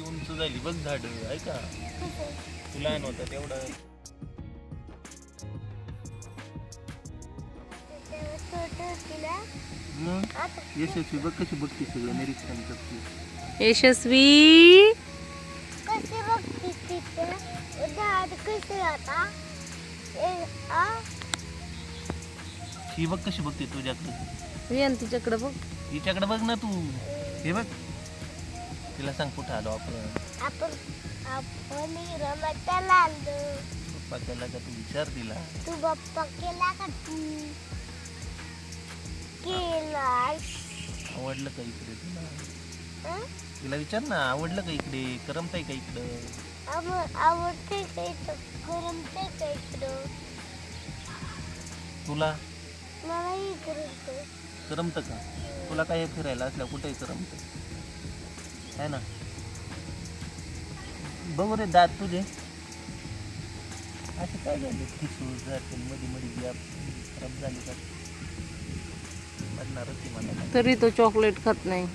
उंच झाली बघ झाड ऐका तू लहान होता तेवढं. मग? यशस्वी बघ कशी बघते सगळं निरीक्षण करते. यशस्वी. तिथे झाड कसे आता ही बघ कशी बघते तुझ्याकडे. तिच्याकडे बघ. हिच्याकडे बघ ना तू. हे बघ. तिला सांग कुठं आलो आपण. आपण आपण रमताला आलो पप्पा त्याला का तू विचार दिला? तू बाप्पा केला का तू? केलास आवडलं का इकडे तुला? हं? तिला विचार ना आवडलं का इकडे? करमताय का इकडं? आव- आवडते का इथं? करमते का इकडं? तुला? मलाही करमते करमतं का? तुला काय फिरायला असल्या कुठेही करमतं? आहे ना? बघू रे दात तुझे. असे काय झाले? ठिसूळ जाते मध्ये मध्ये गॅप खराब झाली का? पडणारच आहे मला काय. तरी तो चॉकलेट खात नाही.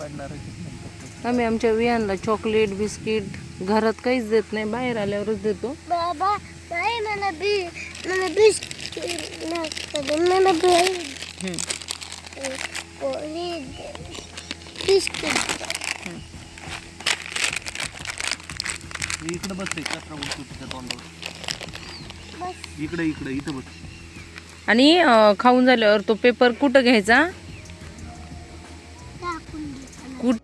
पडणारच आहे नंतर. आम्ही आमच्या वियानला चॉकलेट बिस्किट घरात काहीच देत नाही बाहेर आल्यावरच देतो. बाबा नाही मला बी मला बिस्किट नका मला बी पोळी दे. बिस्किट दे. तू इकडे बस रे कचरा उडतो तोंडावर. इकडे इकडे इथं बस. आणि अं, खाऊन झाल्यावर तो पेपर कुठं घ्यायचा? टाकून कुठ?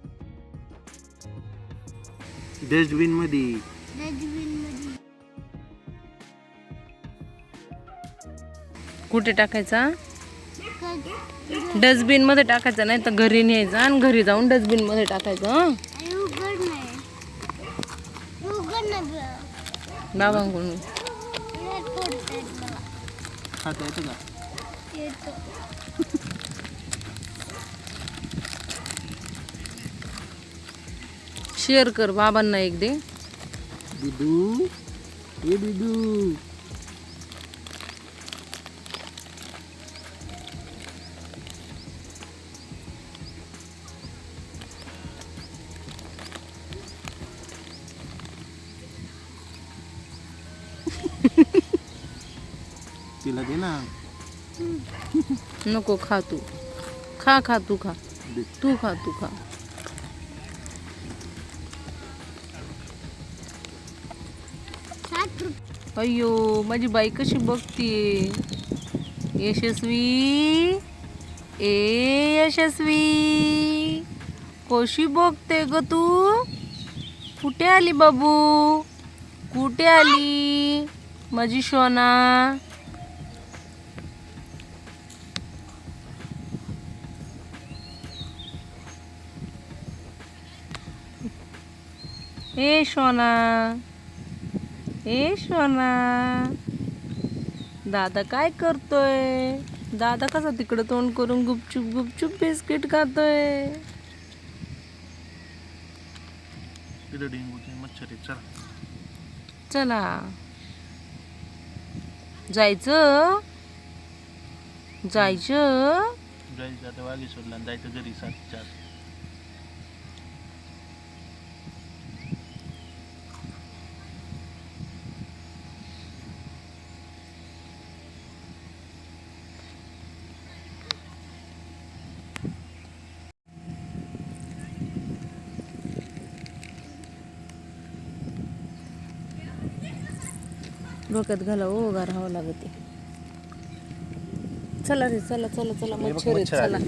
डस्टबिनमध्ये डस्टबिनमध्ये कुठे टाकायचा? कधी डस्टबिनमध्ये टाकायचा नाही तर घरी न्यायचा आणि घरी जाऊन डस्टबिनमध्ये टाकायचं हं? बाबांकडून खाता येतं का? शेअर कर बाबांना एक दे बिदू ए बिदू तिला दे ना. नको खा तू. खा खा तू खा. तू खा तू खा. अय्यो माझी बाई कशी बघतीये यशस्वी? ए यशस्वी? कशी बघते ग तू? कुठे आली बाबू? कुठे आली? माझी सोना ए सोना ए सोना दादा काय करतोय? दादा कसा तिकडं तोंड करून गुपचूप गुपचूप बिस्किट खातोय? चला. चला. जायचं? जायचं? जायचं आता वागेश्वरला आणि जायचं घरी सात चार. डोक्यात घाला ओ गार हवं लागते चला रे चला चला चला हे मच्छर आहेत, चला.